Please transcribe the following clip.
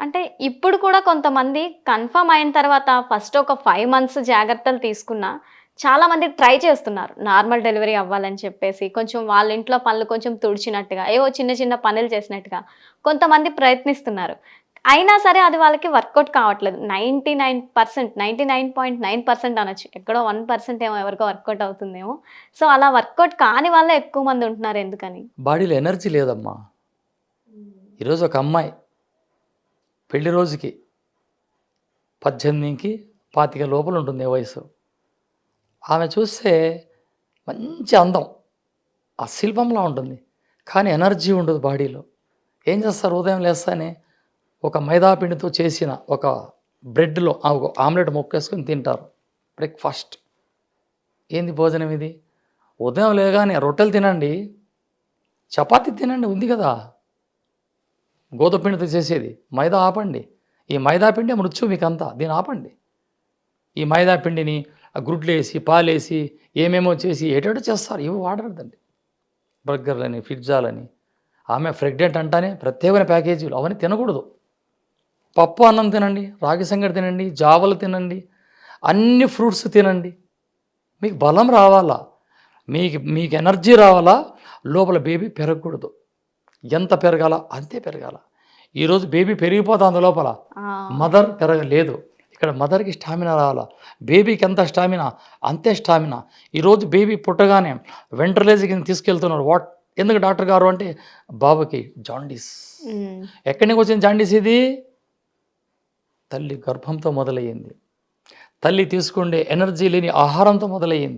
అంటే ఇప్పుడు కూడా కొంతమంది కన్ఫర్మ్ అయిన తర్వాత ఫస్ట్ ఒక ఫైవ్ మంత్స్ జాగ్రత్తలు తీసుకున్నా చాలామంది ట్రై చేస్తున్నారు. నార్మల్ డెలివరీ అవ్వాలని చెప్పేసి కొంచెం వాళ్ళ ఇంట్లో పనులు కొంచెం తుడిచినట్టుగా ఏవో చిన్న చిన్న పనులు చేసినట్టుగా కొంతమంది ప్రయత్నిస్తున్నారు. అయినా సరే అది వాళ్ళకి వర్కౌట్ కావట్లేదు. Ninety nine percent ninety nine point nine percent అనొచ్చు. ఎక్కడో వన్ పర్సెంట్ ఏమో ఎవరికో వర్కౌట్ అవుతుందేమో. సో అలా వర్కౌట్ కాని వాళ్ళే ఎక్కువ మంది ఉంటున్నారు ఎందుకని? బాడీలో ఎనర్జీ లేదమ్మా. ఈరోజు ఒక అమ్మాయి పెళ్ళి రోజుకి పద్దెనిమిదికి పాతిక లోపల ఉంటుంది ఏ వయసు. ఆమె చూస్తే మంచి అందం ఆ శిల్పంలా ఉంటుంది. కానీ ఎనర్జీ ఉండదు బాడీలో. ఏం చేస్తారు? ఉదయం లేస్తానే ఒక మైదాపిండితో చేసిన ఒక బ్రెడ్లో ఒక ఆమ్లెట్ మొక్కేసుకొని తింటారు. బ్రేక్ఫాస్ట్. ఏంది భోజనం ఇది? ఉదయం లేగానే రొట్టెలు తినండి చపాతీ తినండి ఉంది కదా. గోధుమపిండితో చేసేది. మైదా ఆపండి. ఈ మైదా పిండి మృత్యు మీకు అంతా దీన్ని ఆపండి. ఈ మైదా పిండిని ఆ వేసి పాలేసి ఏమేమో చేసి ఏటేటో చేస్తారు. ఇవి వాడరదండి. బర్గర్లని పిజ్జాలని. ఆమె ప్రెగ్నెంట్ అంటానే ప్రత్యేకమైన ప్యాకేజీలు. అవన్నీ తినకూడదు. పప్పు అన్నం తినండి రాగి సంగటి తినండి జావలు తినండి అన్ని ఫ్రూట్స్ తినండి. మీకు బలం రావాలా? మీకు మీకు ఎనర్జీ రావాలా? లోపల బేబీ పెరగకూడదు. ఎంత పెరగాల అంతే పెరగాల. ఈరోజు బేబీ పెరిగిపోతుంది లోపల. మదర్ పెరగలేదు. ఇక్కడ మదర్కి స్టామినా రావాలా? బేబీకి ఎంత స్టామినా? అంతే స్టామినా. ఈరోజు బేబీ పుట్టగానే వెంట్రలేజ్ కింద తీసుకెళ్తున్నారు. వాట్? ఎందుకు డాక్టర్ గారు అంటే బాబుకి జాండీస్. ఎక్కడి నుంచి వచ్చింది జాండీస్ ఇది? తల్లి గర్భంతో మొదలయ్యింది. తల్లి తీసుకుండే ఎనర్జీ లేని ఆహారంతో మొదలయ్యింది.